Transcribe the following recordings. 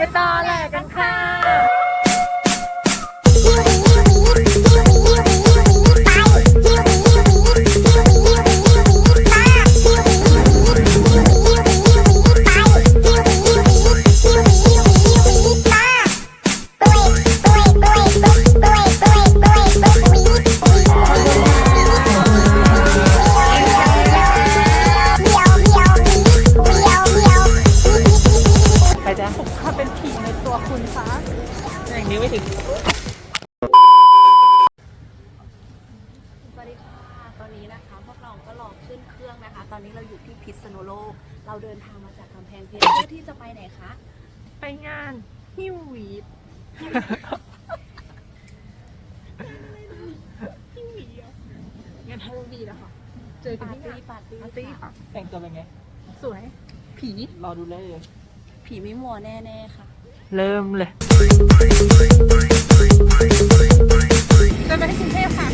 ไปต่อแหลกกันค่ะ งานฮาโลวีนนะคะเจอกันปาร์ที่ตี้งานปาร์ตี้ปาร์ตี้ค่ะค่ะ แต่งตัวเป็นไง สวย ผี รอดูเลย ผีไม่มัวแน่ๆค่ะ เริ่มเลยเดินไปที่กรุงเทพค่ะ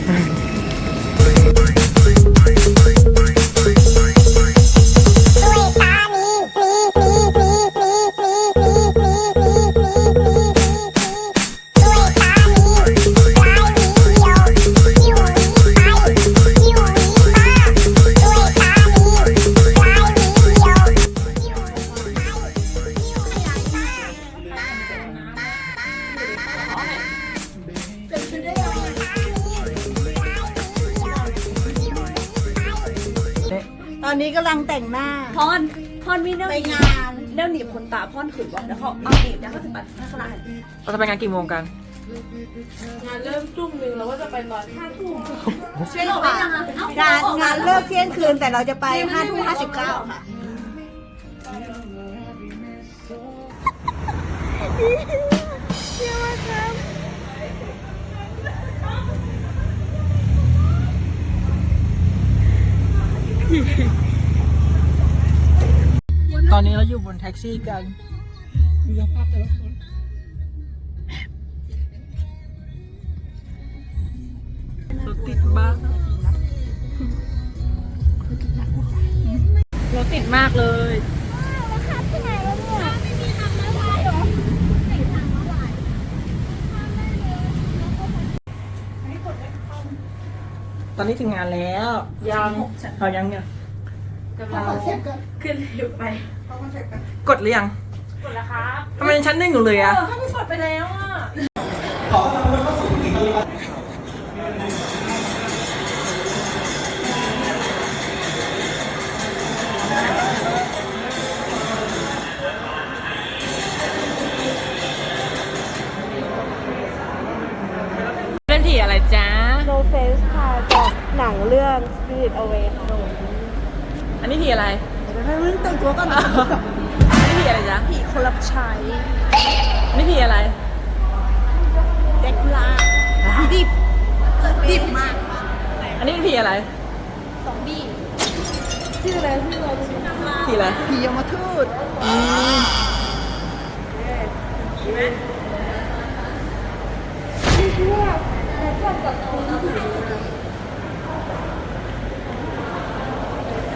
พอนพอนมีเนื้อไปงานเนื้อหนีบคนตาพอนขืนบอกแล้วเขาเอาหนีบแล้วเขาจะปัดข้างล่างเราจะไปงานกี่โมงกันใช่ค่ะงานงานเลิกเที่ยงคืนแต่เราจะไปห้าทุ่มห้าสิบเก้าค่ะ ตอนนี้เราอยู่บนแท็กซี่กันรถติดบ้างรถติดมากเลยตอนนี้ถึงงานแล้ว ยังเอายังเนี่ย ขึ้นลิฟต์ไป กดหรือยังกดแล้วครับทำไมยังชั้นหนึ่งอยู่เลยอะถ้าไม่กดไปแล้วอะเล่นผีอะไรจ๊ะ No Face ค่ะจากหนังเรื่อง Spirit Away ค่ะอันนี้ ผีอะไรเดี๋ยวให้มึงแต่งตัวก่อนนะอันนี้ผีอะไรจ๊ะผีคนรับใช้อันนี้ผีอะไรเด็กลาดิบดิบมาก อันนี้เป็นผีอะไรชื่ออะไรชื่ออะไรผีอะไรผียมทูตอุ้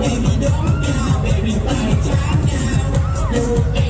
baby don't now, baby, body time now. No, baby.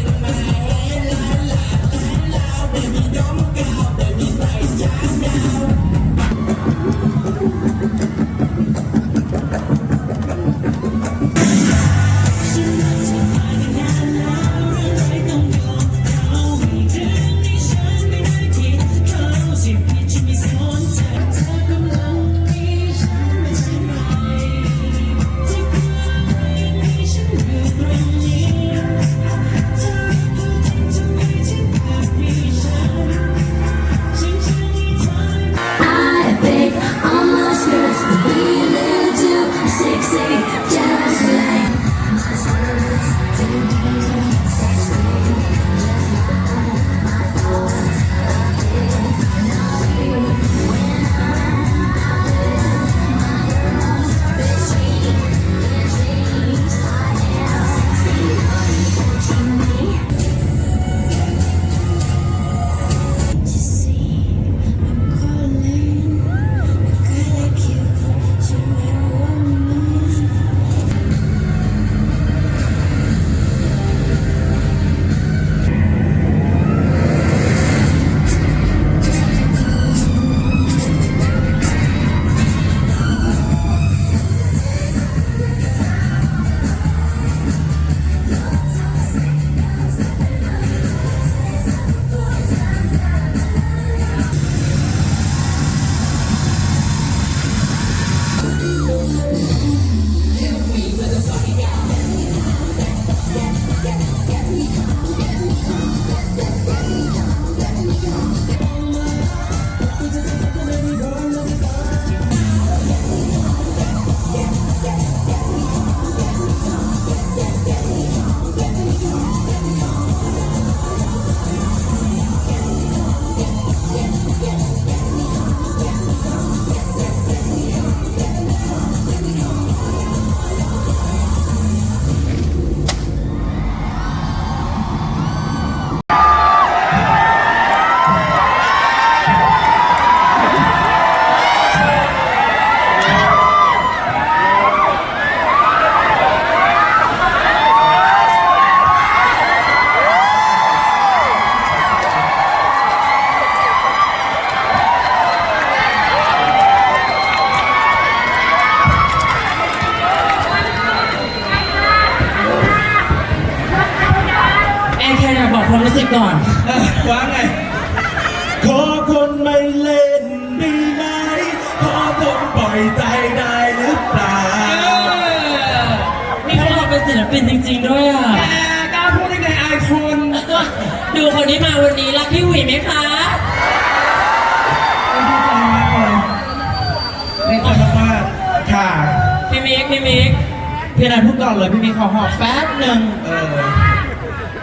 ายพูดก่อนเลยพี่มีขอหอบแป๊บหนึ่งเออ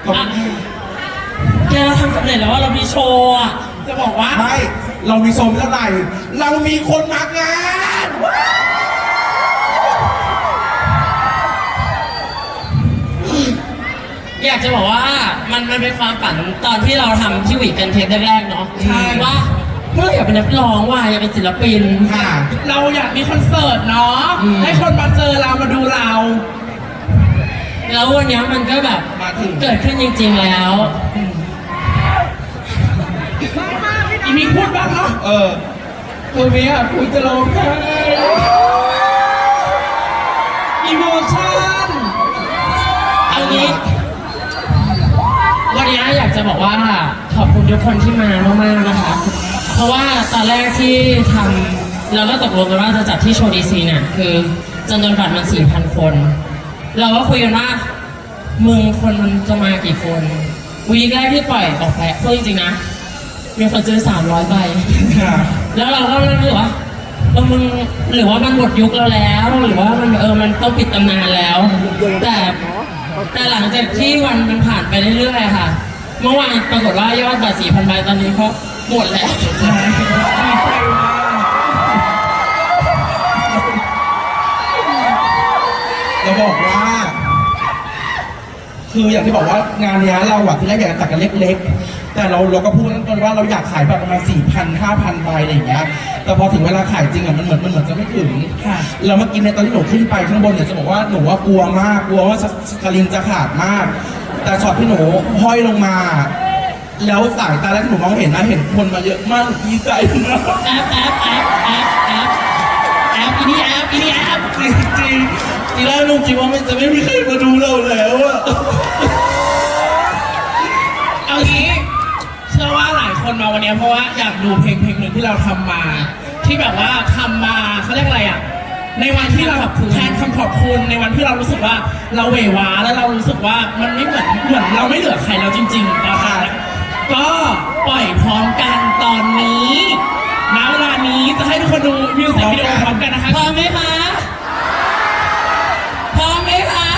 ขอบคุณค่ะแกเราทำสำเร็จแล้วว่าเรามีโชว์อะจะบอกว่า ไม่เรามีโซมเท่าไหร่ เรามีคนมางานอยากจะบอกว่ามันมันเป็นความฝันตอนที่เราทำที่หวีกันเทปแรกๆเนาะว่า เมื่ออยากเป็นนักร้องว่าอยากเป็นศิลปิน ค่ะ เราอยากมีคอนเสิร์ตเนาะ อืม ให้คนมาเจอเรามาดูเรา แล้ววันเนี้ยมันก็แบบมาถึง เกิดขึ้นจริง ๆแล้ว อีมีพูดบ้างเนาะ เออตัวเมียคุยจะร้องไห้อีโมชั่น เอางี้ วันนี้อยากจะบอกว่าขอบคุณทุกคนที่มามากๆนะคะ เพราะว่าตอนแรกที่ทำเราก็ตกลงกันว่าจะจัดที่โชว์ดีซีเนี่ยคือจำนวนบัตรมันสี่พันคน เราก็คุยกันว่ามึงคนมันจะมากี่คนวีคแรกที่ปล่อยออกไปพูดจริงๆนะ มีคนซื้อสามร้อยใบค่ะแล้วเราก็รู้สึกว่าเออมึงหรือว่ามันหมดยุคเราแล้ว หรือว่ามันเออมันต้องปิดตำนานแล้ว แต่แต่หลังจากที่วันมันผ่านไปเรื่อยๆค่ะ เมื่อวานปรากฏว่ายอดบัตรสี่พันใบตอนนี้เขา หมดแล้ว จะบอกว่า คืออย่างที่บอกว่างานเนี้ยเราอะที่แรกอยากจะจัดกันเล็ก ๆ แต่เราเราก็พูดตั้งต้นว่าเราอยากขายแบบประมาณสี่พันห้าพันใบอะไรอย่างเงี้ย แต่พอถึงเวลาขายจริงอะมันเหมือนมันเหมือนจะไม่ถึงแล้วเมื่อกี้ในยตอนที่หนูขึ้นไปข้างบนเนี่ยจะบอกว่าหนูว่ากลัวมาก กลัวว่าสสลิงจะขาดมาก แต่ช็อตที่หนูห้อยลงมา แล้วสายตาแรกที่หนูมองเห็นนะเห็นคนมาเยอะมากดีใจมากแอปแอปแอปแอปแอปแอปอีนี่แอปอีนี่แอปจริงจริงทีแรกลุงคิดว่ามันจะไม่มีใครมาดูเราแล้วอะเอางี้เชื่อว่าหลายคนมาวันนี้เพราะว่าอยากดูเพลงเพลงหนึ่งที่เราทำมา ที่แบบว่าทำมาเขาเรียกอะไรอะในวันที่เราแทนคำขอบคุณในวันที่เรารู้สึกว่าเราเหววาแล้วเรารู้สึกว่ามันไม่เหมือนเหมือนเราไม่เหลือใครแล้วจริงๆนะคะ ก็ปล่อยพร้อมกันตอนนี้ณเวลานี้จะให้ทุกคนดูมิวสิกวิดีโอพร้อมกันนะคะพร้อมไหมคะพร้อมไหมคะ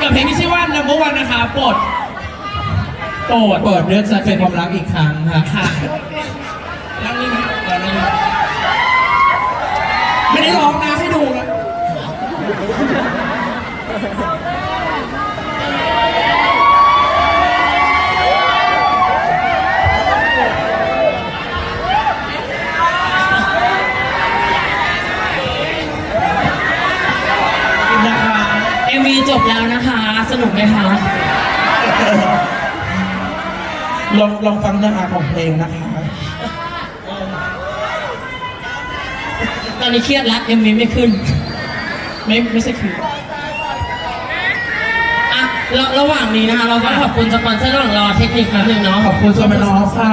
กับเพลงที่ชื่อว่า number one นะคะโปรดโปรดเปิดเรื่องจะเป็นความรักอีกครั้งค่ะค่ะนั่งนี่ไหมเดี๋ยวนั่งนี่ไม่ได้ร้องนะให้ดูนะนะคะ นะคะสนุกไหมคะลองลองฟังเนื้อหาของเพลงนะคะ ตอนนี้เครียดละ MV ไม่ขึ้น ไม่ไม่ใช่คืออะระระหว่างนี้นะคะ เราก็ขอบคุณสปอนเซอร์ระหว่างรอเทคนิคแป๊บนึงเนาะขอบคุณโซเมนอฟค่ะ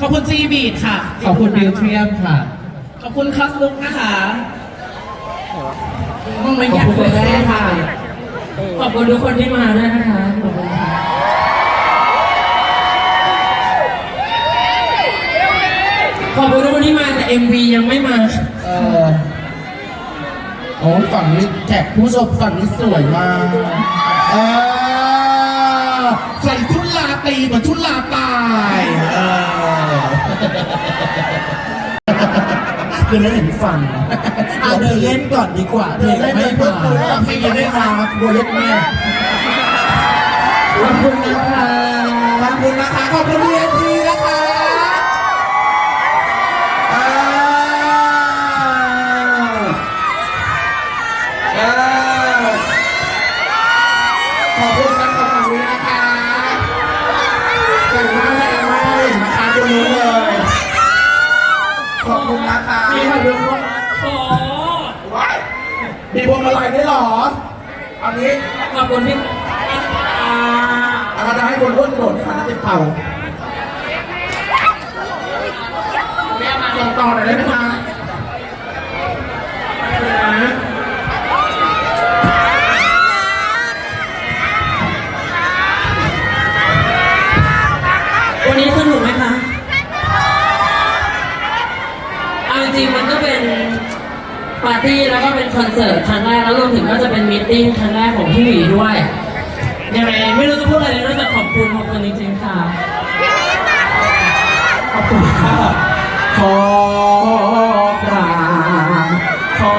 ขอบคุณจีบีดค่ะ ขอบคุณบิวเทียมค่ะ ขอบคุณคัสลุกนะคะมึงไม่ขออบยากคุณเจคุณอแม่แม่ค่ะค่ะ ขอบคุณทุกคนที่มาด้วยนะคะขอบคุณค่ะขอบคุณทุกคนที่มาแต่ MV ยังไม่มาเออโอ้ฝั่งนี้แขกผู้ชมฝั่งนี้สวยมากเออใส่ชุดลาตีเหมือนชุดลาตายเออ คือเล่นเห็นฟันเอาเธอเล่นก่อนดีกว่าเธอเล่นไม่ผ่านเพลงยังไม่มาบัวเล็กแม่ขอบคุณนะคะขอบคุณนะคะขอบคุณเรียนที วันนี้ขอบคุณที่อ่าให้คนอ้วนกระโดดขาเจ็บเข่าส่งต่อหน่อยได้ไหมคะวันนี้สนุกไหมคะเอาจริงมัน ป็นปาร์ตี้แล้วก็เป็นคอนเสิร์ตครั้งแรกแล้วรวมถึงก็จะเป็นมีตติ้งครั้งแรกของพี่หวีด้วยยังไงไม่รู้จะพูดอะไรเลยนอกจากขอบคุณขอบคุณจริงๆค่ะขอบคุณค่ะขอกราบขอ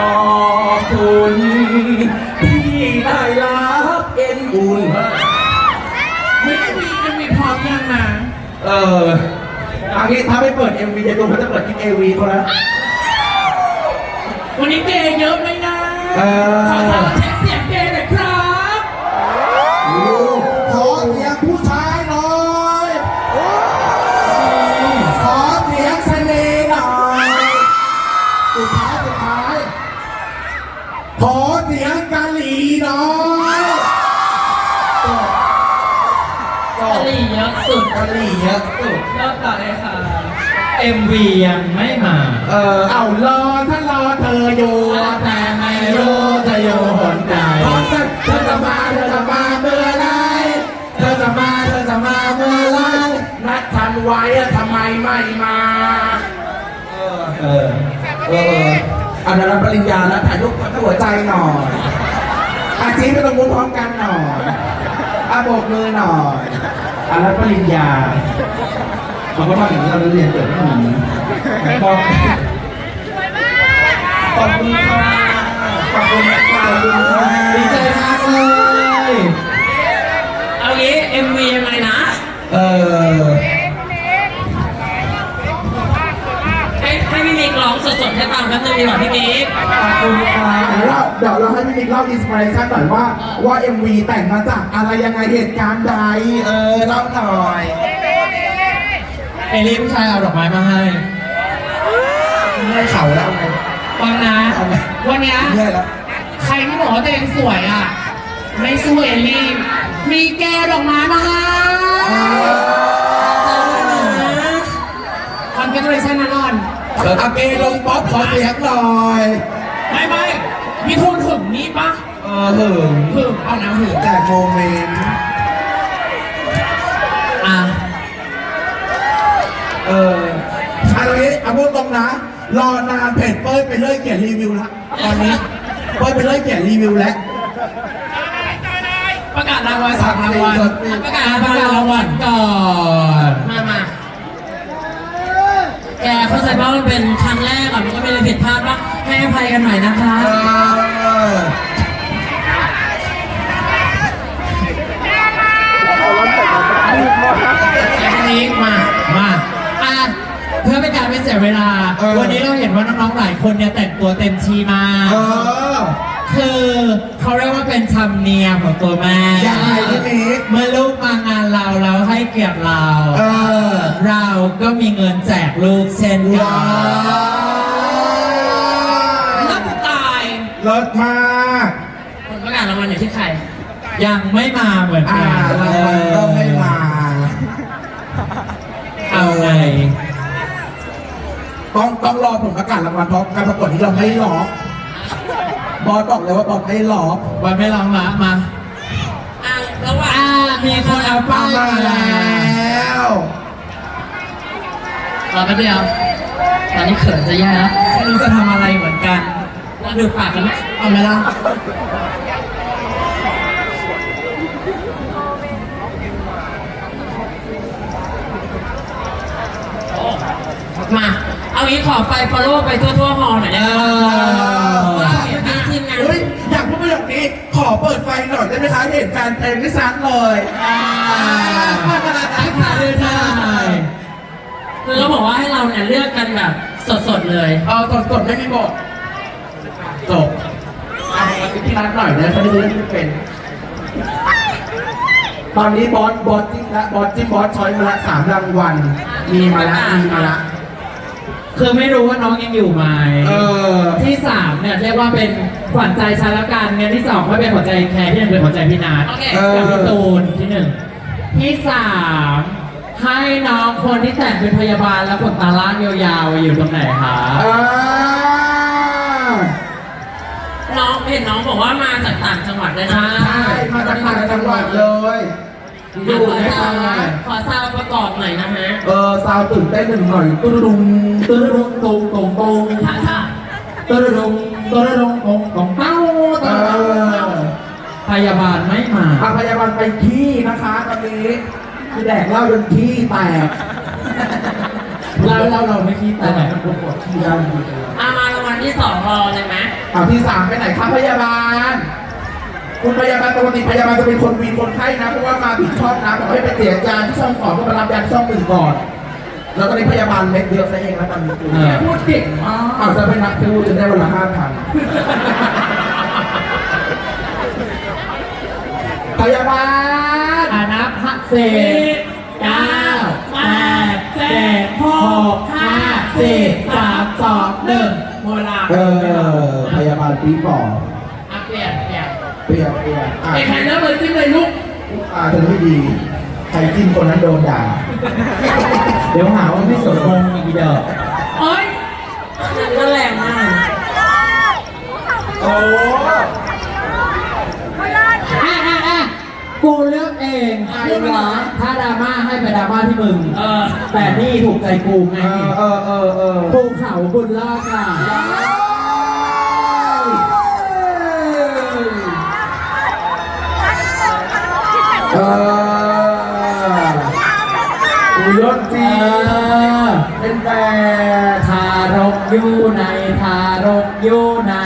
บคุณที่ได้รับเอ็นอุ่นไม่ได้มีมันมีพร้อมยังนะเอออันนี้ถ้าไม่เปิด MV จะดูเขาจะเปิดคลิป AV เขาแล้ว วันนี้เกย์เยอะไหมนะเออ ขอทำเช็คเสียงเกย์หน่อยครับ ขอเสียงผู้ชายหน่อย ขอเสียงเสน่ห์หน่อยสุดท้ายสุดท้าย ขอเสียงกะหรี่หน่อยจบจกะบหรี่เยอะสุดกะหรี่เยอะสุด รอบต่อเลยค่ะ MV ยังไม่มา เออ เอารอถ้ เธอจะมาเธอจะมาเมื่อไรเธอจะมาเธอจะมาเมื่อไรนัดทันไว้อะทำไมไม่มา เออ เออ เอออันนั้นรับปริญญาแล้วถ่ายรูปกับหัวใจหน่อยอาชีพไปตรงนู้นพร้อมกันหน่อยอาโบกมือหน่อยอันรับปริญญาเราก็ทำอย่างนี้เราเรียนเกิดไม่มีขอบขอบคุณขอบคุณค่ะขอบคุณค่ะดีใจมาก เลยเอางี้ MV ยังไงนะ เออให้ให้พี่มิกร้องสดๆให้ฟังแป๊บนึงดีกว่าพี่มิกขอบคุณค่ะเดี๋ยวเราเดี๋ยวเราให้พี่นิกเล่าอินสปิเรชันหน่อยว่าว่า MV แต่งมาจากอะไรยังไงเหตุการณ์ใด เออเล่าหน่อยเอลี่ผู้ชายเอาดอกไม้มาให้เมื่อยเข่าแล้วเอาไงฟังนะเอาไงวันเนี้ยเมื่อยแล้ว ใครที่บอกว่าตัวเองสวยอะ ไม่สู้เอลลี่มีแกดอกไม้มาให้คอนเกรชั่นนะนอนเอออาเกลงป๊อปขอเสียงหน่อยไม่ไม่มีทุนถึงนี้ปะเออหึงถึงเอาน้ำถึงแต่โมเมนต์อะเอออันนี้เอาพูดตรงนะ รอนานเพจเป้ยไปเรื่อยเขียนรีวิวแล้วตอนนี้เป้ยไปเรื่อยเขียนรีวิวแล้ว ประกาศรางวัลสามรางวัลประกาศประกาศรางวัลก่อนมามาแกเข้าใจว่ามันเป็นครั้งแรกอะมันก็เป็นอะไรผิดพลาดว่าให้อภัยกันหน่อยนะคะเอออันนี้มา มาอะเพื่อเป็นการไม่เสียเวลา วันนี้เราเห็นว่าน้องๆหลายคนเนี่ยแต่งตัวเต็มทีมากเออ คือเขาเรียกว่าเป็นธรรมเนียมของตัวแม่ยังไงพี่มิกเมื่อลูกมางานเราเราให้เกียรติเรา เออ เราก็มีเงินแจกลูกเช่นกัว้านวนับตายเลิศมากผลประกาศรางวัลอยู่ที่ใคร ยังไม่มาเหมือนอ่ากันรางวัลก็ไม่มา เอาไงต้องต้องรอผลประกาศรางวัลเพราะการประกวดนี้เราไม่ล็อก บอสบอกเลยว่าบอสไม่ล็อกวันไม่ลองละมาอะระหว่างอ่ามีคนเอาป้ายมาแล้แล้วรอแป๊บเดียวตอนนี้เขินจะแย่แล้วไม่รู้จะทำอะไรเหมือนกันเราดูปากกันไหมเอาไหมล่ะมา เอางี้ขอไฟ follow ไปทั่วๆหอหน่อยได้ไหม ระโยคนี้ขอเปิดไฟหน่อยได้ไหมคะเห็นแฟนเพลงไม่ชัดเลยทักทายด้วยได้คือเขาบอกว่าให้เราเนี่ยเลือกกันแบบสดๆเลย เออสดๆไม่มีบทจบอะมาพี่รักหน่อยนะเขาจะเล่นไม่เป็น ตอนนี้บอสบอสจิ้มละบอสจิ้มบอสช้อยมาละสามรางวัลมีมาละมีมาละ คือไม่รู้ว่าน้องยังอยู่ไหมเออ ที่สามเนี่ยเรียกว่าเป็นขวัญใจฉันละกันเนี่ยที่สองก็เป็นขวัญใจแคร์ที่หนึ่งเป็นขวัญใจพี่นาทโอเคเออกับพี่ตูนที่หนึ่งที่สามให้น้องคนที่แต่งเป็นพยาบาลแล้วขนตาล่างยาวๆอยู่ตรงไหนคะอ่าน้องเห็นน้องบอกว่ามาจากต่างจังหวัดเลยนะ ใช่มาจากต่างจังหวัดเลย อยู่อยู่ไหไหมมคะคะขอซาวประกอบหน่อยนะฮะเออซาวตื่นเต้นหนึ่งหน่อยตุ้ดุงตุ้ดุงตรงตรงตรงค่ะค่ะตุ้ดุงตุ้ดุงตรงตรงเต้าเออพยาบาลไม่มาทางพยาบาลไปขี้นะคะตอนนี้คือแดกเหล้าจนขี้แตกเราเราเราไม่คิดแต่แต่ไหนมันปวดขี้ได้จริงอามารางวัลที่สองรอเลยไหมๆอะที่สามไปไหนครับพยาบาล คุณพยาบาลปกติพยาบาลจะเป็นคนวีนคนไข้นะเพราะว่ามาผิดช่องนะบอกให้ไปเสียยาที่ช่องสองก็มารับยาที่ช่องอื่นก่อน แล้วตอนนี้พยาบาลเม็ดเยอะซะเองแล้วตอนนี้กูพูดเก่งมากอ้าวจะเป็นนักพูดจะได้วันละห้าพันพยาบาลอานับห้าสี่เก้าแปดเจ็ดหกห้าสี่สามสองหนึ่งโมลาเออพยาบาลปีบอกอะเปลี่ยน เปลี่ยนเปลี่ยนเปลี่ยนอะไอ้ใครเริ่มเลยจิ้มเลยลูกอ่าจะไม่ดี ใครจิ้มคนนั้นโดนด่า เดี๋ยวหาว่าพี่สมพงษ์อีกเด้อโอ๊ยนั่นก็แรงมากโอ้อะอะอะกูเลือกเองใครวะถ้าดราม่าให้ไปดราม่าที่มึง เออ แต่นี่ถูกใจกูไง เออเออเออเออภูเขาบุญรอดค่ะ ทารกอยู่ในทารกอยู่ใน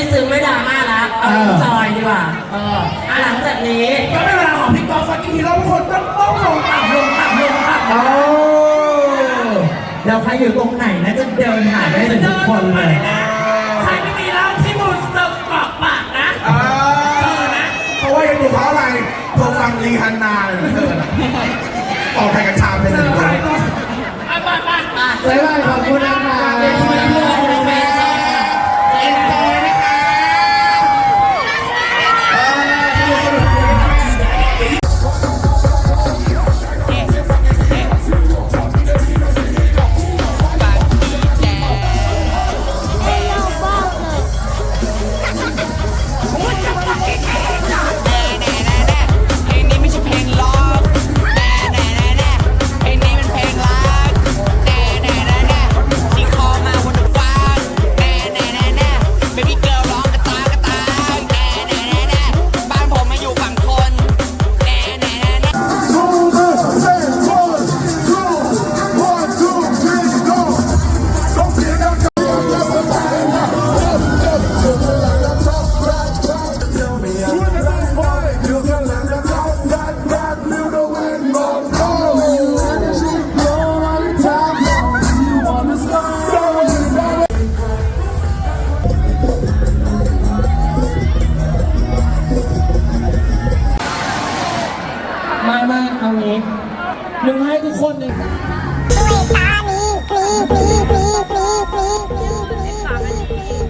ไม่ซึ้งไม่ดราม่าละเอาจอยดีกว่า เออหลังจากนี้ก็เป็นเวลาของพี่กอล์ฟฟักกี้ฮีโร่ทุกคนต้องต้องลงต่ำลงต่ำลงต่ำเอาเดี๋ยวใครอยู่ตรงไหนนะจะเดินหาได้ถึงทุกคนเลยใครไม่มีเหล้าที่มือเติมกรอกปากนะอ่าเพราะว่ายังดูเพราะอะไรเธอฟังลีฮันนาเลยเธอน่ะออกแข่งกัญชาเป็นหนึ่งคนไปไปไปไป บ๊ายบายขอบคุณนะคะ หนึ่งให้ทุกคนเลยเ